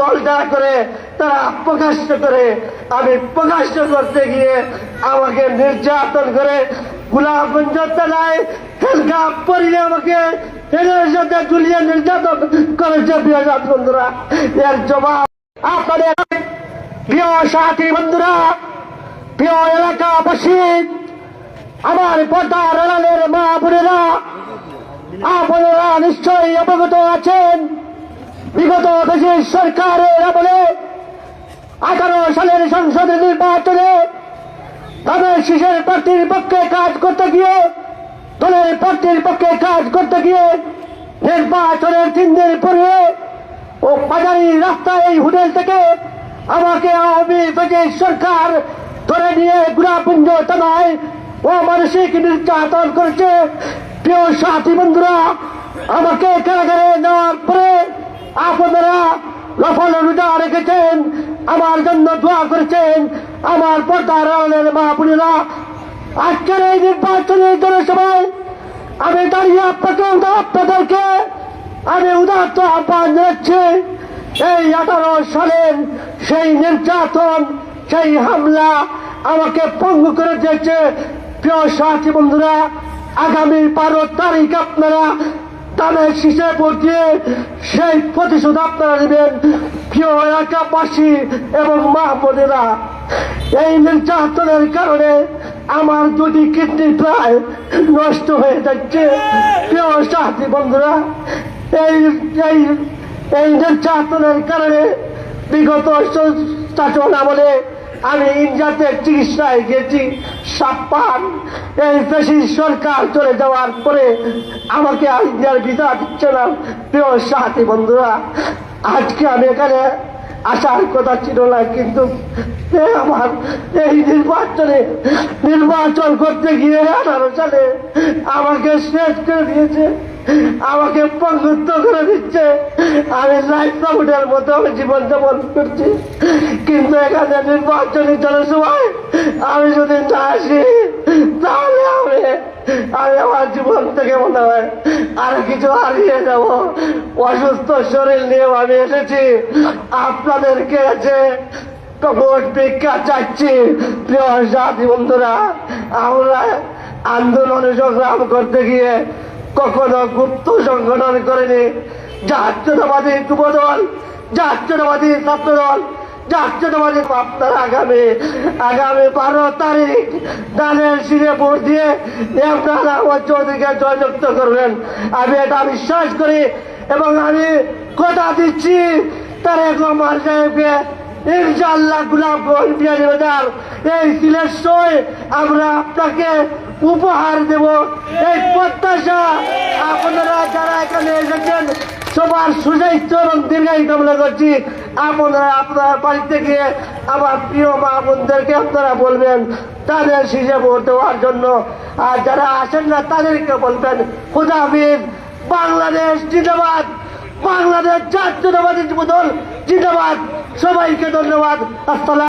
দল যারা করে তারা প্রকাশ্য করে। আমি প্রকাশ্য করতে গিয়ে আমাকে নির্যাতন করে গোলাপগঞ্জ থানায় হেলকা পরিয়ে আমাকে সাথে ঝুলিয়ে নির্যাতন করেছে জাত বন্ধুরা। এর জবাব আপনাদের প্রিয় সাথী বন্ধুরা, প্রিয় এলাকাবাসী, আমার পর্দার আড়ালের মা বোনেরা, আপনারা নিশ্চয়ই অবগত আছেন। বিগত দেশের সরকারের আমলে আঠারো সালের সংসদ নির্বাচনে তাদের শিশের প্রার্থীর পক্ষে কাজ করতে গিয়ে, দলের প্রার্থীর পক্ষে কাজ করতে গিয়ে নির্বাচনের তিন দিন পরে ও বাজারি রাস্তায় এই হোটেল থেকে আমাকে আওয়ামী লীগের সরকার ধরে নিয়ে গুড়াপুঞ্জ থানায় ও মানসিক নির্যাতন করেছে। প্রিয় সাথী বন্ধুরা, আমাকে কারাগারে নেওয়ার পরে আপনারা লফল রোজা রেখেছেন, আমার জন্য দোয়া করেছেন, আমার পর্দার মা আজকের এই নির্বাচনের জনসভায় আমি দাঁড়িয়ে আপনাকে, আপনাদেরকে আমি উদাত্ত আহ্বান জানাচ্ছি, এই আঠারো সালের সেই নির্যাতন, সেই হামলা আমাকে পঙ্গু করে দিয়েছে। প্রিয় সাথী বন্ধুরা, আগামী বারো তারিখ আপনারা তাদের ভোট দিয়ে সেই প্রতিশোধ আপনারা নেবেন প্রিয় এলাকাবাসী এবং মা বোনেরা। এই নির্যাতনের কারণে আমার দুটি কিডনি প্রায় নষ্ট হয়ে যাচ্ছে। প্রিয় সাথী বন্ধুরা, এই এই এই নির্যাতনের কারণে বিগত শাসন আমলে আমি ইন্ডিয়াতে চিকিৎসায় গেছি সাপ্পান এই সরকার চলে যাওয়ার পরে আমাকে আর ইন্ডিয়ার ভিসা দিচ্ছে না। প্রিয় সাথী বন্ধুরা, আজকে আমি এখানে আসার কথা ছিল না, কিন্তু আমার এই নির্বাচনে নির্বাচন করতে গিয়ে আঠারো সালে আমাকে শেষ করে দিয়েছে। আমাকে পঙ্গুত্ব করে দিচ্ছে। আমি লাইফ প্রমোটের মতো আমি জীবন যাপন করছি। কিন্তু এখানে নির্বাচনী জনসভায় আমি যদি না আসি, তাহলে আমি আমি আমার জীবন থেকে মনে হয় আর কিছু হারিয়ে যাব। অসুস্থ শরীর নিয়ে আমি এসেছি। আপনাদেরকে আছে ভোট ভিক্ষা চাচ্ছি। প্রিয় সাথী বন্ধুরা, আমরা আন্দোলনে সংগ্রাম করতে গিয়ে কখনো গুপ্ত সংগঠন করেনি। জাতীয়তাবাদী যুবদল জাতীয়তাবাদী ছাত্রদল জাতীয়তাবাদী আপনার আগামী আগামী বারো তারিখ দানের শিরে ভোট দিয়ে আপনারা আমার চৌধুরীকে জয়যুক্ত করবেন। আমি এটা বিশ্বাস করি এবং আমি কথা দিচ্ছি তারেক রহমান সাহেবকে। ইনশাল্লাহ গোলাপগঞ্জ বিহারি বাজার এই সিলেট আমরা আপনাকে উপহার দেব। এই প্রত্যাশা আপনারা যারা এখানে এসেছেন, সবার সুস্বাস্থ্য এবং দীর্ঘায়ু কামনা করছি। আপনারা আপনার বাড়িতে গিয়ে আমার প্রিয় মা বোনদেরকে আপনারা বলবেন, তাদের ভোট দেওয়ার জন্য। আর যারা আসেন না, তাদেরকে বলবেন, খুদা বাংলাদেশ জিন্দাবাদ, বাংলাদেশ জাতীয়তাবাদী যুবদল জিন্দাবাদ। সবাইকে ধন্যবাদ। আসসালাম